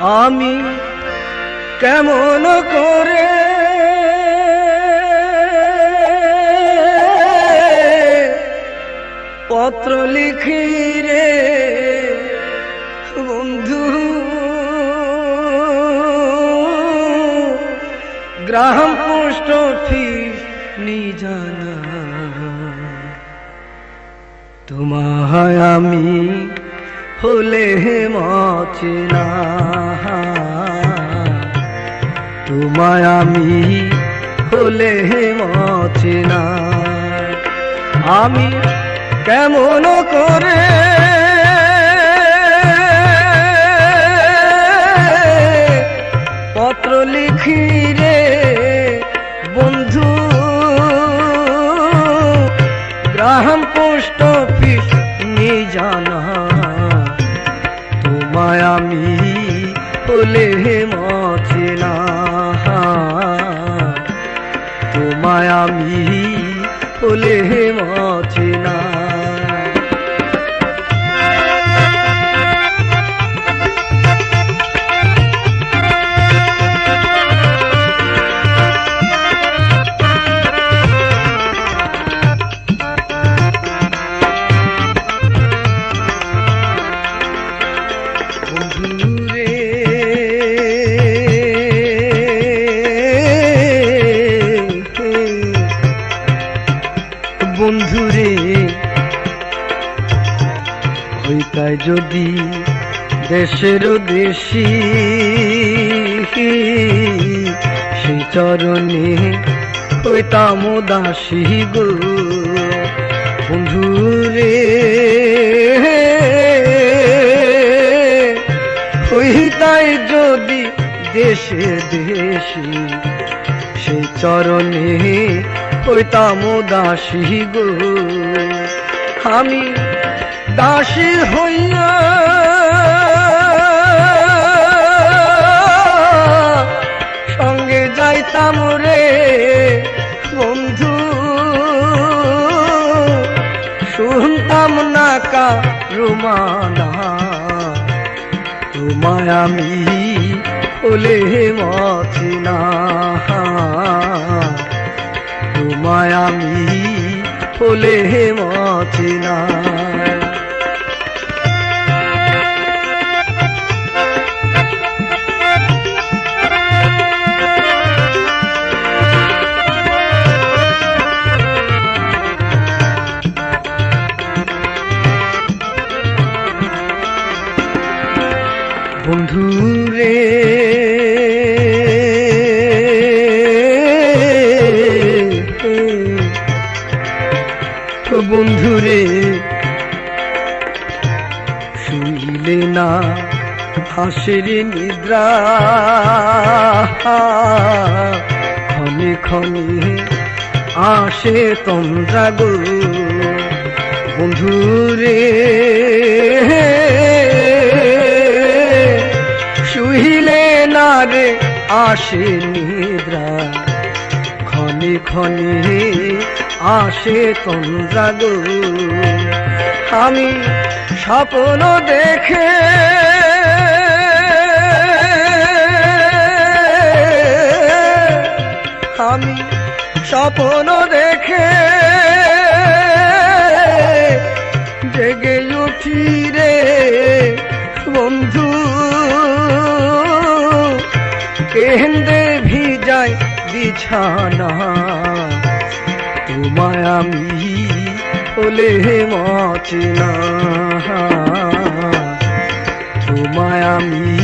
আমি কেমন করে পত্র লিখি রে বন্ধু? গ্রাম পোস্ট অফিস নিজানা তোমায় আমি হলে মচনা তোমায় আমি হলে মচনা আমি কেমন করে পত্র লিখি রে বন্ধু গ্রাম হলে মচনা তোমায় আমি তোলে মচনা বন্ধুরে, হইতায় যদি দেশের দেশি, সেই চরণে হইতাম দাসী গো। বন্ধুরে হইতাই যদি দেশে দেশি, সেই চরণে হইতাম দাসী গো। আমি দাসী হইয়া সঙ্গে যাইতাম রে বন্ধু। শুনতাম না কা রুমানা তোমায় আমি হলে মচিনা তোমায় আমি বলে মচিনা হাসের নিদ্রা। ক্ষণে ক্ষণে আসে তন্দ্রা গো। বন্ধু রে শুইলে না রে আসে নিদ্রা। ক্ষণে ক্ষণে আসে তন্দ্রা গো। আমি স্বপ্ন দেখে আমি স্বপ্ন দেখে জেগে উঠি রে বন্ধু। কেন্দ্রে ভিজায় বিছানা। তোমায় আমি হলে মচনা। তোমায় আমি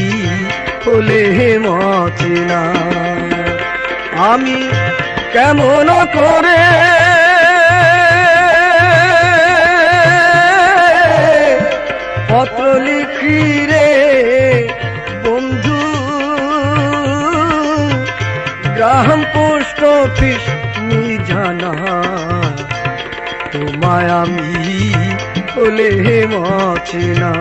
হলে মচনা। আমি কেমন করে পত্র লিখি রে বন্ধু? গ্রাম পোস্ট অফিস জানা তোমায় আমি হলে মচিনা।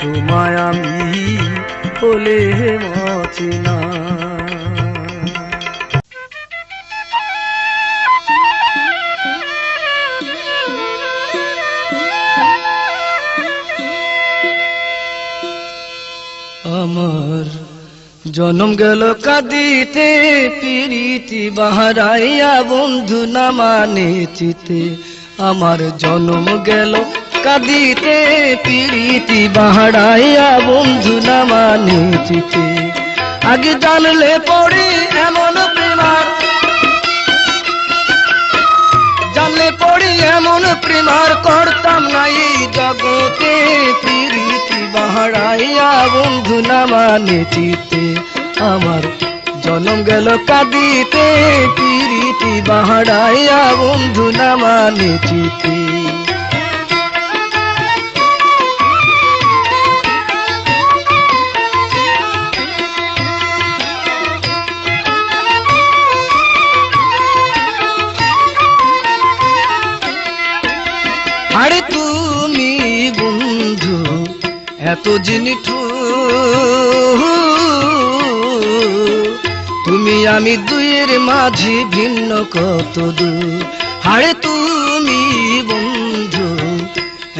তোমায় আমি হলে মচিনা। আমার। জনম গেল কাঁদিতে পিরিতি বাহারাইয়া বন্ধু না মানে চিতে। আমার জনম গেল কাঁদিতে পিরিতি বাহারাইয়া বন্ধু না মানে চিতে। আগে জানলে পড়ে এমন প্রেমার। জানলে পড়ি এমন প্রেমার, করতাম না এই জগতে প্রীতি বাহারাইয়া বন্ধু নামানে চিতে আমার জনম গেল কাদিতে পিরিতি বাহারাইয়া বন্ধু না মানে চিতে এত জিনিঠু তুমি আমি দুইয়ের মাঝে ভিন্ন কত দূর? আরে তুমি বন্ধু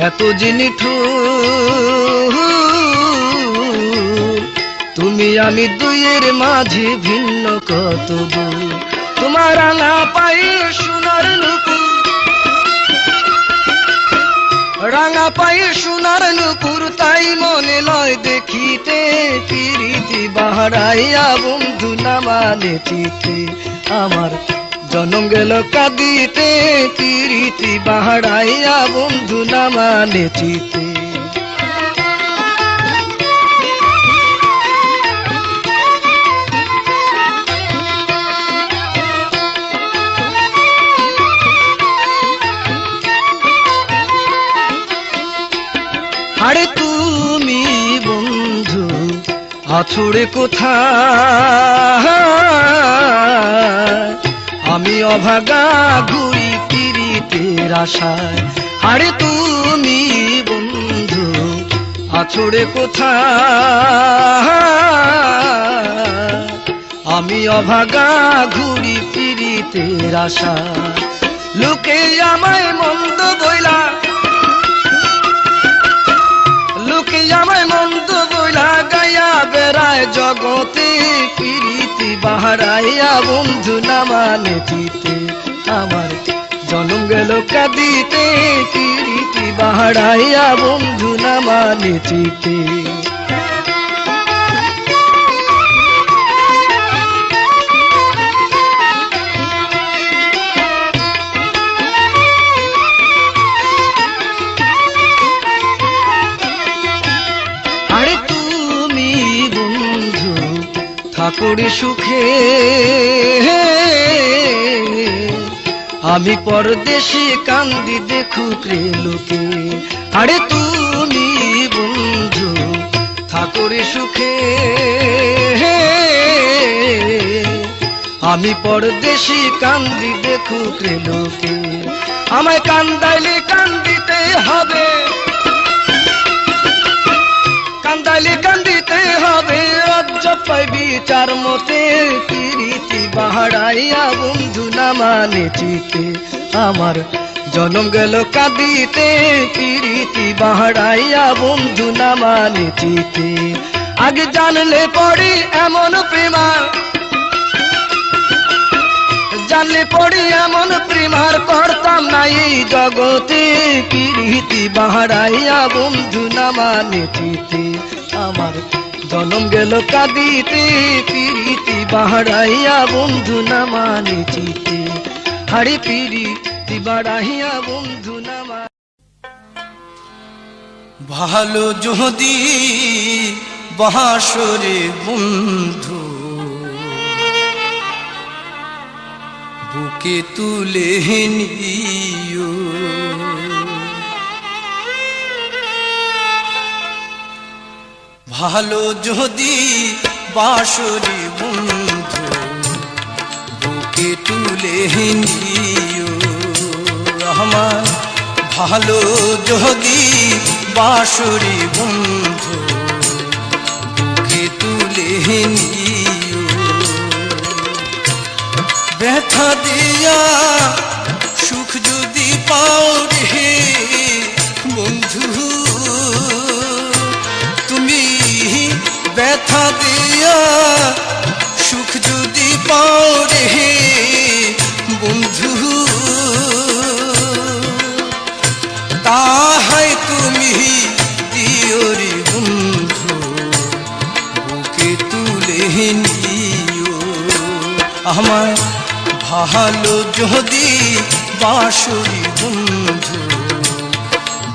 এত জিনিঠু তুমি আমি দুইয়ের মাঝে ভিন্ন কত দূর? তোমার আনা পাই সোনার নুপুর। রাঙা পায়ে সোনার নুপুর, তাই মনে লয় দেখিতে পিরিতি বাহারাইয়া বন্ধু নামালে চিতে আমার জনম গেল কাঁদিতে, পিরিতি বাহারাইয়া বন্ধু নামালে চিতে আছড়ে কোথা আমি অভাগা ঘুরি পিরিতের আশায়। আরে তুমি বন্ধু, আছড়ে কোথা আমি অভাগা ঘুরি পিরিতের আশায়। লোকে আমায় মন্দ বইলা প্রীতি বাহারাইয়া বন্ধু না মানে চিতে আমার জনম গেল কাঁদিতে প্রীতি বাহারাইয়া, বন্ধু না মানে চিতে আরে তুমি বন্ধু, ঠাকুরে সুখে আমি পরদেশে কান্দি দেখুক রে লোকে আরে তুমি বন্ধু ঠাকুরে সুখে। আমি পরদেশি কান্দি দেখুক রে লোকে আমায় কান্দাইলে কান্দিতে হবে। কান্দাইলে কান্দিতে হবে রাজ্য পাই বিচার মতে প্রীতি বাহারাইয়া বন্ধু না মানে চিতে। আমার জনম গেল কাঁদিতে প্রীতি বাহারাইয়া বন্ধু না মানে চিতে। আগে জানলে পড়ি এমন প্রেমা, জানলে পড়ি এমন প্রেমার করতাম না এই জগতে। প্রীতি বাহারাইয়া বন্ধু না মানে চিতে। আমার জনম গেল কাঁদিতে, প্রীতি বাহারাইয়া বন্ধু না মানে চিতে। হারি প্রীতি বাড়াইয়া বন্ধু না ভালো যদি বাসরে বন্ধু, বুকে তুলে নিও। ভালো যদি বাসরি বন্ধু, বুকে তুলে নিও আমার ভালো যদি বাসরি বন্ধু, বুকে তুলে নিও। ব্যথা দিয়া সুখ যদি পাও রে বন্ধু ব্যথা দিয়া সুখ যদি পাও রে বন্ধু। তাহাই তুমি দিও রে বন্ধু, বুকে তুলে নিও আমায় ভালো যদি বাসুরি বন্ধু,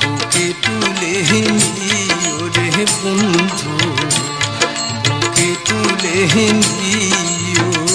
বুকে তুলে নিও রে বন্ধু। বুকে তুলে নিও।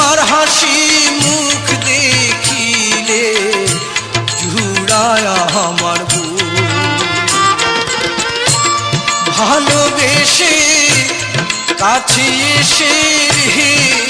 তোমার হাসি মুখ দেখিলে জুড়ায় আমার ভালোবেসে কাছে এসে রে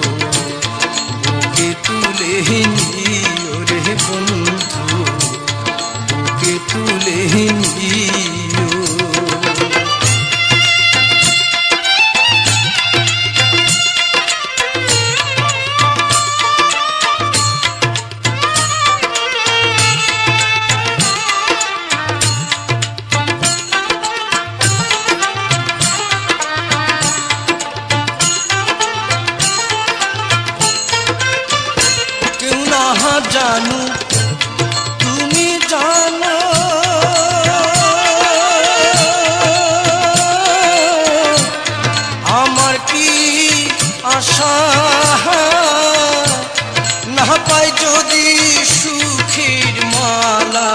পাই যদি সুখীর মালা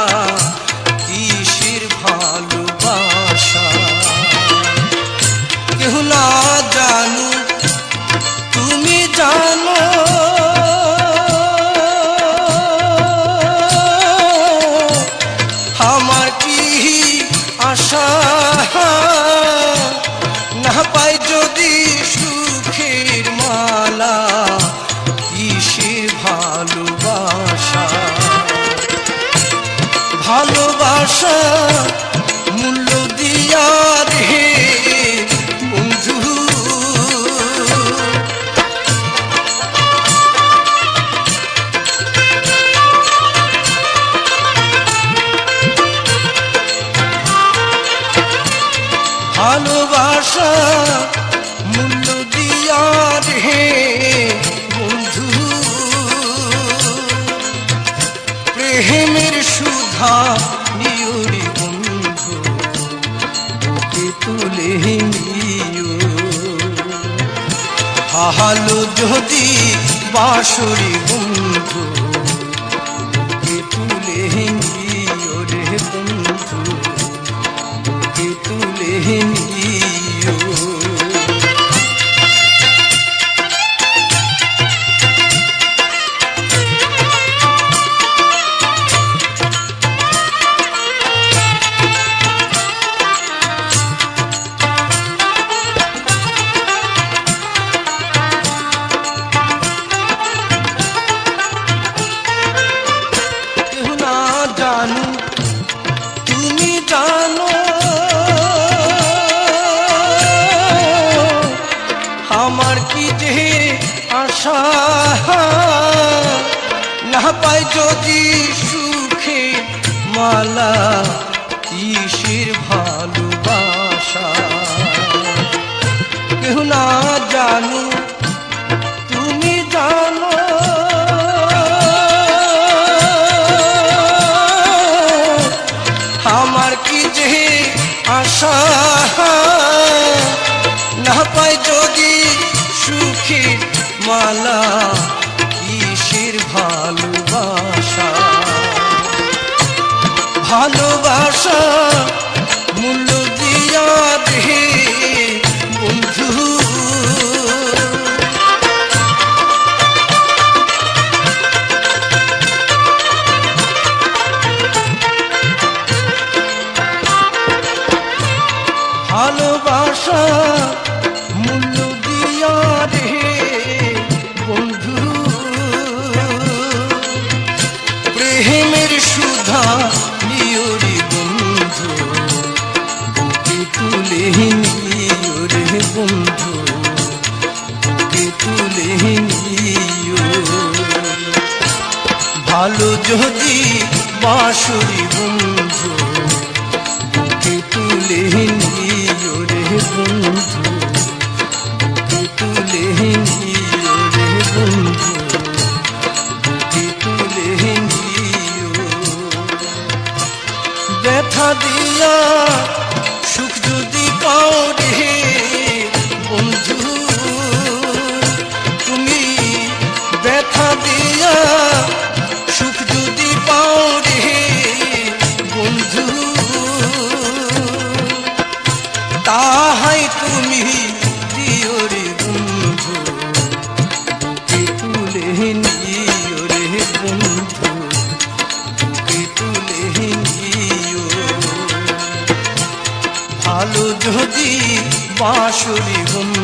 ভালোবাসা মূল্য দিয়া রে বন্ধু। ভালোবাসা মূল্য দিয়া রে বন্ধু। প্রেমের সুধা নিয়রি বন্ধু, বুকে তুলে নিও। হালো যদি বাসরি বন্ধু, বুকে তুলে নিও রে বন্ধু, বুকে তুলে নিও। পাই যদি সুখে মালা, কিসের ভালোবাসা? কেউ না জানু, তুমি জানো। আমার কি যে আশা? না পাই যদি সুখী মালা ভালোবাসা মূল্য দিয়া দে বন্ধু। ভালোবাসা যদি বাসুরি তাহাই তুমি দিও বন্ধু। তুলে বন্ধু। তুলে ভালো যদি বন্ধু